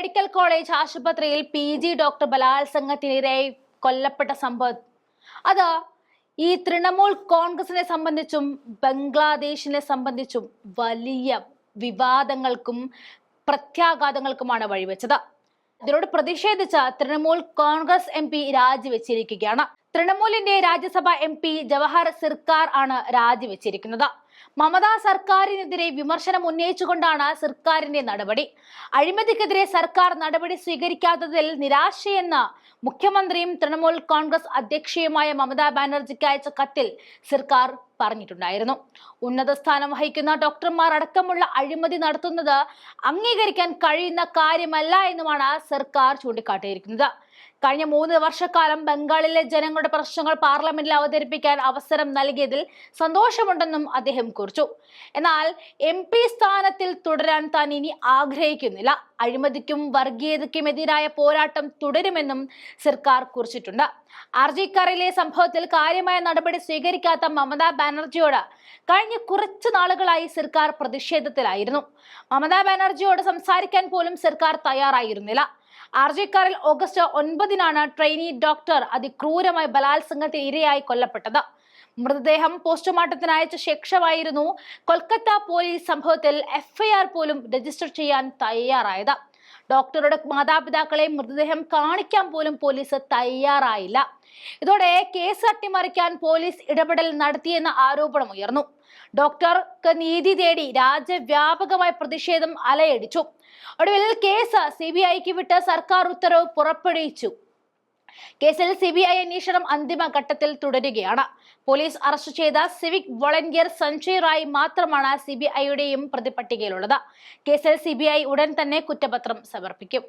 Medical college ആശുപത്രിയിൽ P G doctor ബലാത്സംഗത്തിനിരയായി കൊല്ലപ്പെട്ട സംഭവം. അത് ഈ തൃണമൂൽ കോൺഗ്രസിനെ സംബന്ധിച്ചും ബംഗ്ലാദേശിനെ സംബന്ധിച്ചും വലിയ വിവാദങ്ങൾക്കും പ്രത്യാഘാതങ്ങൾക്കുമാണ് വഴിവെച്ചത്. ഇതിനോട് പ്രതിഷേധിച്ച തൃണമൂൽ കോൺഗ്രസ് എം പി രാജിവെച്ചിരിക്കുകയാണ്. തൃണമൂലിന്റെ രാജ്യസഭ എം പി ജവഹർ സിർക്കാർ ആണ് രാജിവെച്ചിരിക്കുന്നത്. മമതാ സർക്കാരിനെതിരെ വിമർശനം ഉന്നയിച്ചുകൊണ്ടാണ് സർക്കാരിന്റെ നടപടി. അഴിമതിക്കെതിരെ സർക്കാർ നടപടി സ്വീകരിക്കാത്തതിൽ നിരാശയെന്ന് മുഖ്യമന്ത്രിയും തൃണമൂൽ കോൺഗ്രസ് അധ്യക്ഷയുമായ മമതാ ബാനർജിക്ക് അയച്ച കത്തിൽ സർക്കാർ പറഞ്ഞിട്ടുണ്ടായിരുന്നു. ഉന്നത സ്ഥാനം വഹിക്കുന്ന ഡോക്ടർമാർ അടക്കമുള്ള അഴിമതി നടത്തുന്നത് അംഗീകരിക്കാൻ കഴിയുന്ന കാര്യമല്ല എന്നുമാണ് സർക്കാർ ചൂണ്ടിക്കാട്ടിയിരിക്കുന്നത്. കഴിഞ്ഞ മൂന്ന് വർഷക്കാലം ബംഗാളിലെ ജനങ്ങളുടെ പ്രശ്നങ്ങൾ പാർലമെന്റിൽ അവതരിപ്പിക്കാൻ അവസരം നൽകിയതിൽ സന്തോഷമുണ്ടെന്നും അദ്ദേഹം കുറിച്ചു. എന്നാൽ എം പി സ്ഥാനത്തിൽ തുടരാൻ താൻ ഇനി ആഗ്രഹിക്കുന്നില്ല. അഴിമതിക്കും വർഗീയതയ്ക്കും എതിരായ പോരാട്ടം തുടരുമെന്നും സർക്കാർ കുറിച്ചിട്ടുണ്ട്. ആർജിക്കാറിലെ സംഭവത്തിൽ കാര്യമായ നടപടി സ്വീകരിക്കാത്ത മമതാ ബാനർജിയോട് കഴിഞ്ഞ കുറച്ച് നാളുകളായി സർക്കാർ പ്രതിഷേധത്തിലായിരുന്നു. മമതാ ബാനർജിയോട് സംസാരിക്കാൻ പോലും സർക്കാർ തയ്യാറായിരുന്നില്ല. ആർജിക്കാറിൽ ഓഗസ്റ്റ് ഒൻപതിനാണ് ട്രെയിനി ഡോക്ടർ അതിക്രൂരമായി ബലാത്സംഗത്തിന് ഇരയായി കൊല്ലപ്പെട്ടത്. മൃതദേഹം പോസ്റ്റ്മോർട്ടത്തിന് അയച്ച ശേഷമായിരുന്നു കൊൽക്കത്ത പോലീസ് സംഭവത്തിൽ എഫ്ഐആർ പോലും രജിസ്റ്റർ ചെയ്യാൻ തയ്യാറായത്. ഡോക്ടറുടെ മാതാപിതാക്കളെ മൃതദേഹം കാണിക്കാൻ പോലും പോലീസ് തയ്യാറായില്ല. ഇതോടെ കേസ് അട്ടിമറിക്കാൻ പോലീസ് ഇടപെടൽ നടത്തിയെന്ന ആരോപണം ഉയർന്നു. ഡോക്ടർക്ക് നീതി തേടി രാജ്യവ്യാപകമായ പ്രതിഷേധം അലയടിച്ചു. ഒടുവിൽ കേസ് സി ബി ഐക്ക് വിട്ട് സർക്കാർ ഉത്തരവ് പുറപ്പെടുവിച്ചു. കേസിൽ സി ബി ഐ അന്വേഷണം അന്തിമ ഘട്ടത്തിൽ തുടരുകയാണ്. പോലീസ് അറസ്റ്റ് ചെയ്ത സിവിക് വോളണ്ടിയർ സഞ്ജയ് റായ് മാത്രമാണ് സി ബി ഐയുടെയും പ്രതിപട്ടികയിലുള്ളത്. കേസിൽ സി ബി ഐ ഉടൻ തന്നെ കുറ്റപത്രം സമർപ്പിക്കും.